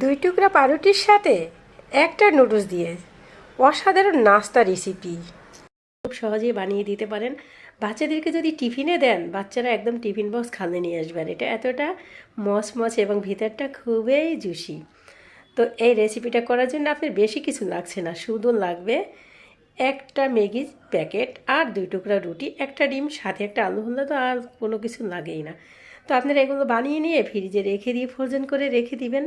দুই টুকরা পাউরুটির সাথে একটা নুডলস দিয়ে অসাধারণ নাস্তা রেসিপি খুব সহজেই বানিয়ে দিতে পারেন। বাচ্চাদেরকে যদি টিফিনে দেন, বাচ্চারা একদম টিফিন বক্স খালে নিয়ে আসবেন। এটা এতটা মচমচ এবং ভিতরটা খুবই জুসি। তো এই রেসিপিটা করার জন্য আপনার বেশি কিছু লাগছে না। শুধু লাগবে একটা ম্যাগি প্যাকেট আর দুই টুকরা রুটি, একটা ডিম, সাথে একটা আলু হলে তো আর কোনো কিছু লাগেই না। তো আপনারা এগুলো বানিয়ে নিয়ে ফ্রিজে রেখে দিয়ে ফ্রোজেন করে রেখে দিবেন।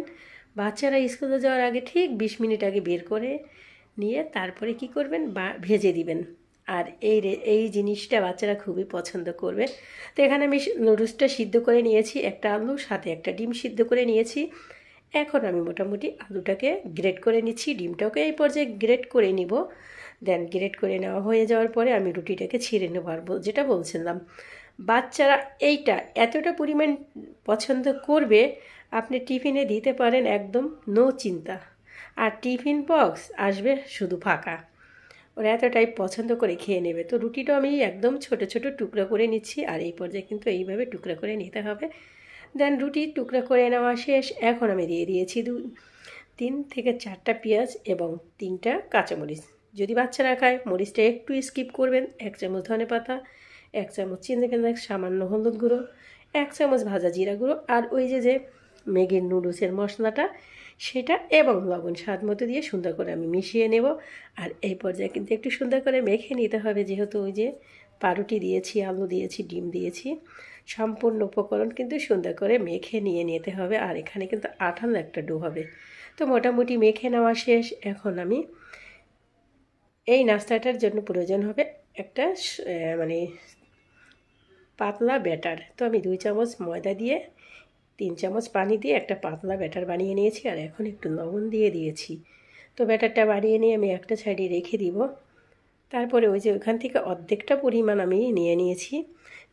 বাচ্চারা স্কুলে যাওয়ার আগে ঠিক বিশ মিনিট আগে বের করে নিয়ে তারপরে কি করবেন? বা ভেজে দিবেন। আর এই এই জিনিসটা বাচ্চারা খুবই পছন্দ করবে। তো এখানে আমি নুডলসটা সিদ্ধ করে নিয়েছি, একটা আলু, সাথে একটা ডিম সিদ্ধ করে নিয়েছি। এখন আমি মোটামুটি আলুটাকে গ্রেট করে নিচ্ছি, ডিমটাকে এই পর্যায়ে গ্রেট করে নিব। দেন গ্রেট করে নেওয়া হয়ে যাওয়ার পরে আমি রুটিটাকে ছিঁড়ে নেব আর যেটা বলছিলাম। বাচ্চারা এইটা এতটা পরিমাণ পছন্দ করবে, আপনি টিফিনে দিতে পারেন একদম নো চিন্তা। আর টিফিন বক্স আসবে শুধু ফাঁকা। ওরা এতটাই পছন্দ করে খেয়ে নেবে। তো রুটিটা আমি একদম ছোট ছোট টুকরো করে নিচ্ছি আর এই পর্যায়ে কিন্তু এইভাবে টুকরো করে নিতে হবে। দেন রুটি টুকরো করে নেওয়া শেষ। এখন আমি দিয়ে দিয়েছি দু তিন থেকে চারটা পেঁয়াজ এবং তিনটা কাঁচামরিচ। যদি বাচ্চারা খায়, মরিচটা একটু স্কিপ করবেন, এক চামচ ধনে পাতা এক চামচ চিনি কেনা সামান্য হলুদ গুঁড়ো, এক চামচ ভাজা জিরা গুঁড়ো, আর ওই যে যে মেঘের নুডলসের মশলাটা, সেটা এবং লবণ স্বাদ মতো দিয়ে সুন্দর করে আমি মিশিয়ে নেব। আর এই পর্যায়ে কিন্তু একটু সুন্দর করে মেখে নিতে হবে, যেহেতু ওই যে পাউরুটি দিয়েছি, আলু দিয়েছি, ডিম দিয়েছি, সম্পূর্ণ উপকরণ কিন্তু সুন্দর করে মেখে নিয়ে নিতে হবে। আর এখানে কিন্তু আঠালো একটা ডো হবে। তো মোটামুটি মেখে নেওয়া শেষ। এখন আমি এই নাস্তাটার জন্য প্রয়োজন হবে একটা মানে পাতলা ব্যাটার। তো আমি দুই চামচ ময়দা দিয়ে, তিন চামচ পানি দিয়ে একটা পাতলা ব্যাটার বানিয়ে নিয়েছি আর এখন একটু লবণ দিয়ে দিয়েছি। তো ব্যাটারটা বানিয়ে নিয়ে আমি একটা সাইডে রেখে দিব। তারপরে ওই যে ওখান থেকে অর্ধেকটা পরিমাণ আমি নিয়ে নিয়েছি।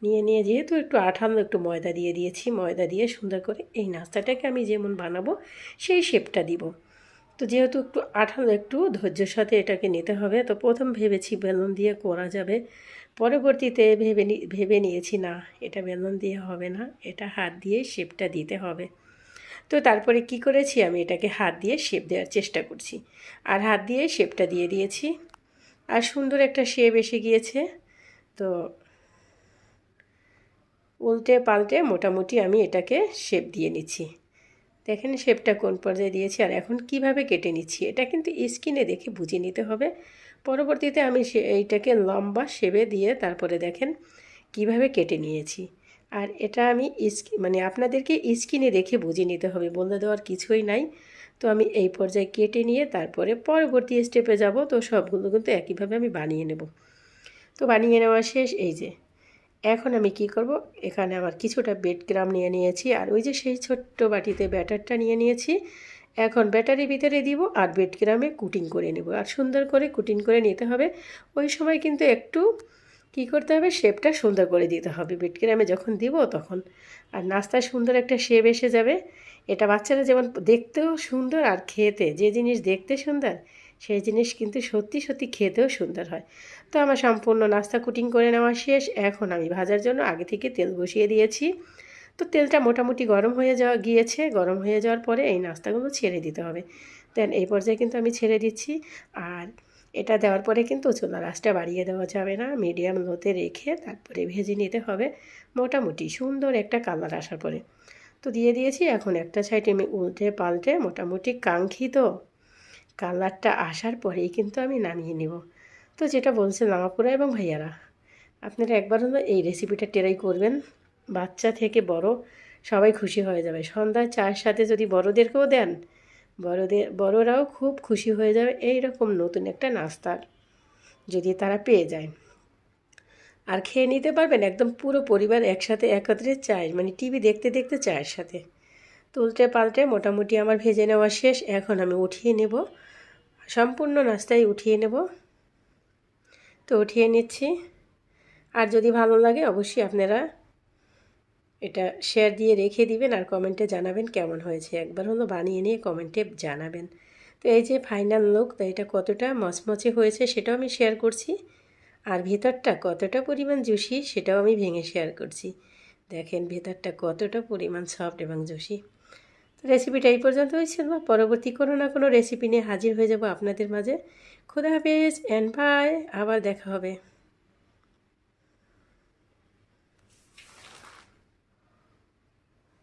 নিয়ে নিয়ে যেহেতু একটু আঠালো একটু ময়দা দিয়ে দিয়েছি, ময়দা দিয়ে সুন্দর করে এই নাস্তাটাকে আমি যেমন বানাবো সেই শেপটা দিব। তো যেহেতু একটু আঠালো একটু ধৈর্যের সাথে এটাকে নিতে হবে, তো প্রথম ভেবেছি বেলুন দিয়ে করা যাবে। পরবর্তীতে ভেবে ভেবে নিয়েছি, না, এটা বেলুন দিয়ে হবে না, এটা হাত দিয়ে শেপটা দিতে হবে। তো তারপরে কি করেছি? আমি এটাকে হাত দিয়ে শেপ দেওয়ার চেষ্টা করছি। আর হাত দিয়ে শেপটা দিয়ে দিয়েছি। আর সুন্দর একটা শেপ এসে গিয়েছে। তো উল্টে পাল্টে মোটামুটি আমি এটাকে শেপ দিয়ে নিচ্ছি। দেখেন শেপটা কোন পর্যায়ে দিয়েছি। আর এখন কীভাবে কেটে নিচ্ছি? এটা কিন্তু স্কিনে দেখে বুঝে নিতে হবে। পরবর্তীতে আমি এইটাকে লম্বা শেপে দিয়ে তারপরে দেখেন কীভাবে কেটে নিয়েছি। আর এটা আমি স্কি মানে আপনাদেরকে স্কিনে দেখে বুঝে নিতে হবে বলে দেওয়ার কিছুই নাই। তো আমি এই পর্যায়ে কেটে নিয়ে তারপরে পরবর্তী স্টেপে যাব, তো সবগুলো কিন্তু একইভাবে আমি বানিয়ে নেব। তো বানিয়ে নেওয়া শেষ, এই যে। এখন আমি কি করব? এখানে আমার কিছুটা বেড গ্রাম নিয়ে নিয়েছি, আর ওই যে সেই ছোট্ট বাটিতে ব্যাটারটা নিয়ে নিয়েছি এখন ব্যাটারি ভিতরে দিব আর বেড গ্রামে কুটিং করে নেব। আর সুন্দর করে কুটিং করে নিতে হবে। ওই সময় কিন্তু একটু কি করতে হবে? শেপটা সুন্দর করে দিতে হবে। বেড গ্রামে যখন দিব তখন। আর নাস্তায় সুন্দর একটা শেপ এসে যাবে। এটা বাচ্চারা যেমন দেখতেও সুন্দর আর খেতে, যে জিনিস দেখতে সুন্দর, সেই জিনিস কিন্তু সত্যি সত্যি খেতেও সুন্দর হয়। তো আমার সম্পূর্ণ নাস্তা কুটিং করে নেওয়া শেষ। এখন আমি ভাজার জন্য আগে থেকে তেল বসিয়ে দিয়েছি। তো তেলটা মোটামুটি গরম হয়ে যাওয়া, গিয়েছে। গরম হয়ে যাওয়ার পরে এই নাস্তাগুলো ছেড়ে দিতে হবে। দেন এই পর্যায়ে কিন্তু আমি ছেড়ে দিচ্ছি। আর এটা দেওয়ার পরে কিন্তু চুলার আঁচটা বাড়িয়ে দেওয়া যাবে না। মিডিয়াম লোতে রেখে তারপরে ভেজে নিতে হবে। মোটামুটি সুন্দর একটা কালার আসার পরে। তো দিয়ে দিয়েছি এখন একটা সাইডে আমি উল্টে পাল্টে মোটামুটি কাঙ্ক্ষিত কালারটা আসার পরেই কিন্তু আমি নামিয়ে নেব। তো যেটা বলছিলাম আপুরা এবং ভাইয়ারা, আপনারা একবার হলো এই রেসিপিটা ট্রাই করবেন। বাচ্চা থেকে বড় সবাই খুশি হয়ে যাবে। সন্ধ্যায় চায়ের সাথে যদি বড়োদেরকেও দেন বড়দের বড়রাও খুব খুশি হয়ে যাবে এই রকম নতুন একটা নাস্তার যদি তারা পেয়ে যায়। আর খেয়ে নিতে পারবেন একদম পুরো পরিবার একসাথে একত্রে চায় মানে টিভি দেখতে দেখতে চায়ের সাথে। তুলতে পাল্টে মোটামুটি আমার ভেজে নেওয়া শেষ, এখন আমি উঠিয়ে নেব। সম্পূর্ণ নাস্তায় উঠিয়ে নেব। তো উঠিয়ে নিচ্ছি। আর যদি ভালো লাগে অবশ্যই আপনারা এটা শেয়ার দিয়ে রেখে দিবেন আর কমেন্টে জানাবেন কেমন হয়েছে। একবার হলো বানিয়ে নিয়ে কমেন্টে জানাবেন। তো এই যে ফাইনাল লুক তো এটা কতটা মচমচে হয়েছে সেটাও আমি শেয়ার করছি। আর ভেতরটা কতটা পরিমাণ জুসি সেটাও আমি ভেঙে শেয়ার করছি। দেখেন ভেতরটা কতটা পরিমাণ সফট এবং জুসি। তো রেসিপিটা এই পর্যন্ত হয়েছিল পরবর্তী কোনো না কোনো রেসিপি নিয়ে হাজির হয়ে যাব আপনাদের মাঝে। খুদা হাফেজ অ্যান্ড বাই আবার দেখা হবে।